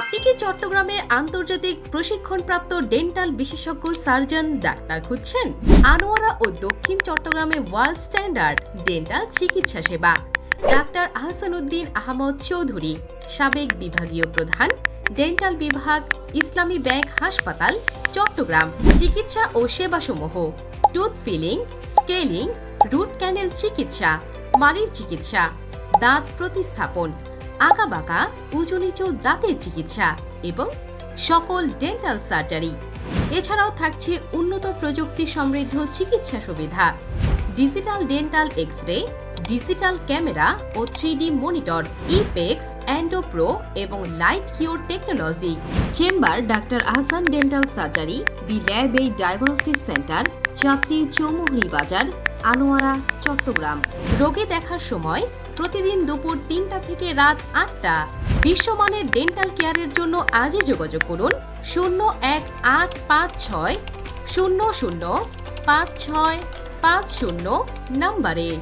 আপনি কি চট্টগ্রামে আন্তর্জাতিক প্রশিক্ষণপ্রাপ্ত ডেন্টাল বিশেষজ্ঞ সার্জন ডাক্তার খুঁজছেন? আনোয়ারা ও দক্ষিণ চট্টগ্রামে ওয়ার্ল্ড স্ট্যান্ডার্ড ডেন্টাল চিকিৎসা সেবা। ডাক্তার আহসানুদ্দিন আহমদ চৌধুরী, সাবেক বিভাগীয় প্রধান, ডেন্টাল বিভাগ, ইসলামী ব্যাংক হাসপাতাল, চট্টগ্রাম। চিকিৎসা ও সেবাসমূহ, tooth filling, scaling, root canal চিকিৎসা, মাড়ির চিকিৎসা, দাঁত প্রতিস্থাপন আঁকাবাঁকা উঁচু নিচু দাঁতের চিকিৎসা এবং সকল ডেন্টাল সার্জারি এছাড়াও থাকছে উন্নত প্রযুক্তি সমৃদ্ধ চিকিৎসা সুবিধা। Digital dental X ray digital camera ও থ্রি মনিটর ইপেক্স অ্যান্ডোপ্রো এবং light cure technology chamber doctor Ahsan dental surgery the lab এই ডায়াগনোসিস সেন্টার যাত্রী চৌমুহনী বাজার আনোয়ারা, চট্টগ্রাম। রোগী দেখার সময় প্রতিদিন দুপুর তিনটা থেকে রাত আটটা বিশ্বমানের ডেন্টাল কেয়ারের জন্য আজই যোগাযোগ করুন শূন্য এক আট পাঁচ ছয় শূন্য শূন্য পাঁচ ছয় পাঁচ শূন্য নম্বরে।